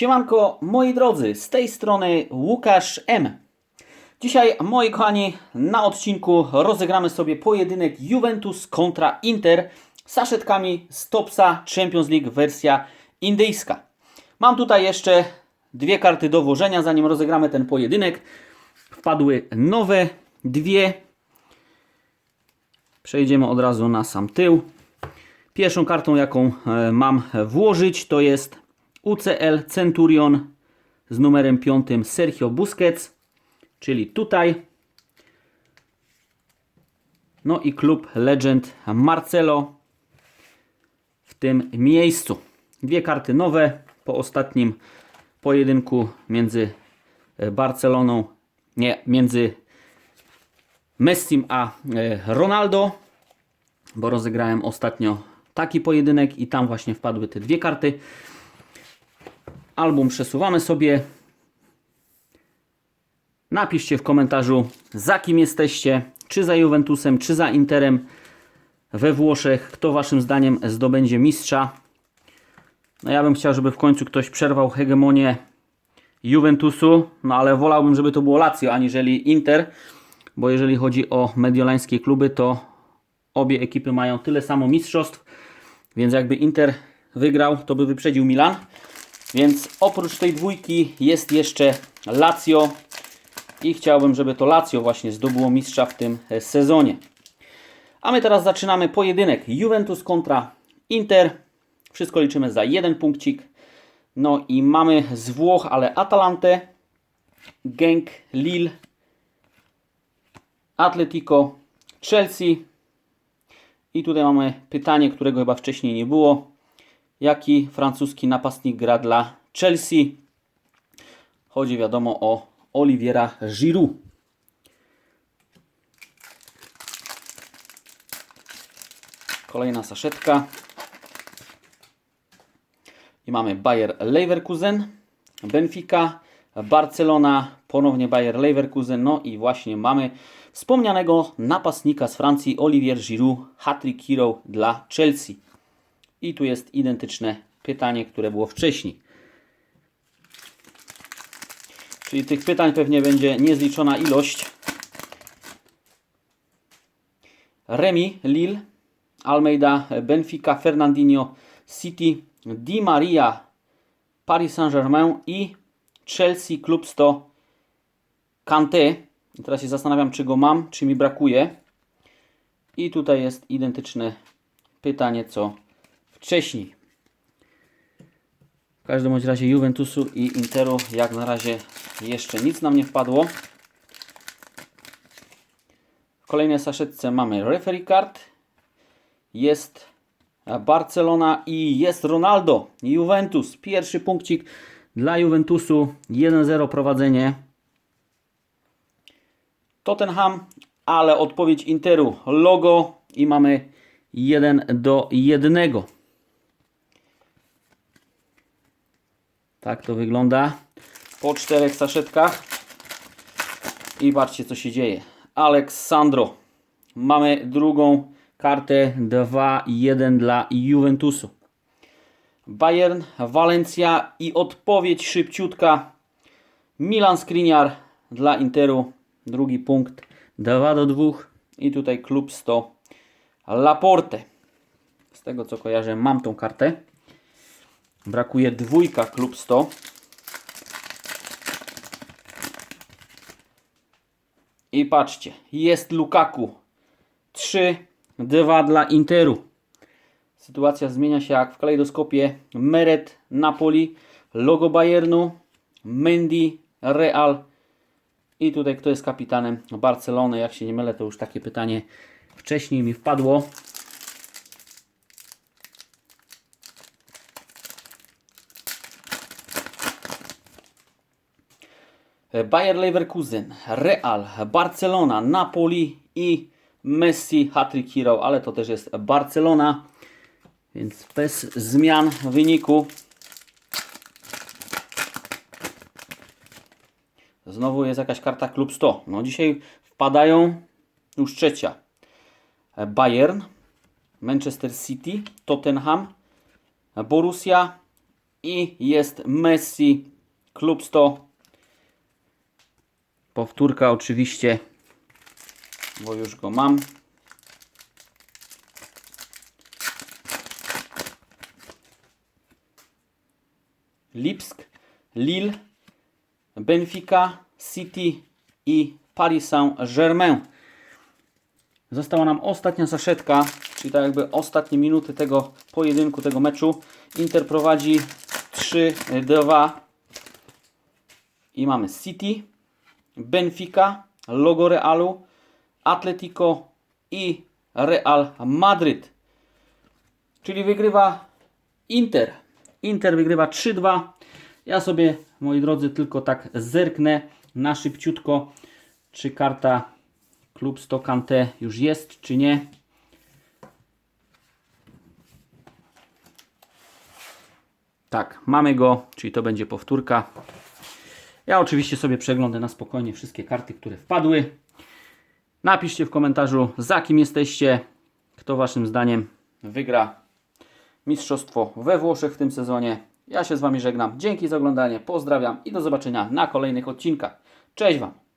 Siemanko, moi drodzy, z tej strony Łukasz M. Dzisiaj, moi kochani, na odcinku rozegramy sobie pojedynek Juventus kontra Inter z saszetkami z Topsa Champions League wersja indyjska. Mam tutaj jeszcze dwie karty do włożenia, zanim rozegramy ten pojedynek. Wpadły nowe dwie. Przejdziemy od razu na sam tył. Pierwszą kartą, jaką e, mam włożyć, to jest UCL Centurion z numerem 5 Sergio Busquets, czyli tutaj. No i klub Legend Marcelo w tym miejscu. Dwie karty nowe po ostatnim pojedynku między e, Barceloną, nie, między Messim a e, Ronaldo, bo rozegrałem ostatnio taki pojedynek i tam właśnie wpadły te dwie karty. Album przesuwamy sobie. Napiszcie w komentarzu za kim jesteście, czy za Juventusem, czy za Interem we Włoszech. Kto waszym zdaniem zdobędzie mistrza? No ja bym chciał, żeby w końcu ktoś przerwał hegemonię Juventusu, no ale wolałbym, żeby to było Lazio, aniżeli Inter, bo jeżeli chodzi o mediolańskie kluby, to obie ekipy mają tyle samo mistrzostw, więc jakby Inter wygrał, to by wyprzedził Milan. Więc oprócz tej dwójki jest jeszcze Lazio i chciałbym, żeby to Lazio właśnie zdobyło mistrza w tym e, sezonie. A my teraz zaczynamy pojedynek Juventus kontra Inter. Wszystko liczymy za jeden punkcik. No i mamy z Włoch, ale Atalantę, Genk, Lille, Atletico, Chelsea. I tutaj mamy pytanie, którego chyba wcześniej nie było. Jaki francuski napastnik gra dla Chelsea? Chodzi wiadomo o Oliviera Giroud. Kolejna saszetka. I mamy Bayer Leverkusen, Benfica, Barcelona, ponownie Bayer Leverkusen. No i właśnie mamy wspomnianego napastnika z Francji, Olivier Giroud, hat-trick hero dla Chelsea. I tu jest identyczne pytanie, które było wcześniej. Czyli tych pytań pewnie będzie niezliczona ilość. Remi, Lille, Almeida, Benfica, Fernandinho, City, Di Maria, Paris Saint-Germain i Chelsea Club 100 Kanté. Teraz się zastanawiam, czy go mam, czy mi brakuje. I tutaj jest identyczne pytanie, co wcześniej. W każdym bądź razie Juventusu i Interu jak na razie jeszcze nic nam nie wpadło. W kolejnej saszetce mamy referee card. Jest Barcelona i jest Ronaldo. Juventus. Pierwszy punkcik dla Juventusu. 1-0 prowadzenie. Tottenham, ale odpowiedź Interu. Logo i mamy 1 do 1. Tak to wygląda po czterech saszetkach. I patrzcie co się dzieje. Aleksandro. Mamy drugą kartę 2-1 dla Juventusu. Bayern, Valencia i odpowiedź szybciutka. Milan Skriniar dla Interu. Drugi punkt 2 do 2. I tutaj klub 100 Laporte. Z tego co kojarzę mam tą kartę. Brakuje dwójka klub 100. I patrzcie, jest Lukaku. 3-2 dla Interu. Sytuacja zmienia się jak w kalejdoskopie. Meret, Napoli, logo Bayernu, Mendy, Real. I tutaj kto jest kapitanem Barcelony? Jak się nie mylę, to już takie pytanie wcześniej mi wpadło. Bayer Leverkusen, Real, Barcelona, Napoli i Messi, hat-trick hero, ale to też jest Barcelona, więc bez zmian wyniku. Znowu jest jakaś karta Klub 100. No dzisiaj wpadają już trzecia. Bayern, Manchester City, Tottenham, Borussia, i jest Messi Klub 100. Powtórka oczywiście, bo już go mam. Lipsk, Lille, Benfica, City i Paris Saint-Germain. Została nam ostatnia zaszetka, czyli tak jakby ostatnie minuty tego pojedynku, tego meczu. Inter prowadzi 3-2 i mamy City, Benfica, logo Realu, Atletico i Real Madryt. Czyli wygrywa Inter. Inter wygrywa 3-2. Ja sobie, moi drodzy, tylko tak zerknę na szybciutko, czy karta Klub 100 Kante już jest, czy nie. Tak, mamy go, czyli to będzie powtórka. Ja oczywiście sobie przeglądam na spokojnie wszystkie karty, które wpadły. Napiszcie w komentarzu, za kim jesteście, kto waszym zdaniem wygra mistrzostwo we Włoszech w tym sezonie. Ja się z wami żegnam. Dzięki za oglądanie, pozdrawiam i do zobaczenia na kolejnych odcinkach. Cześć wam!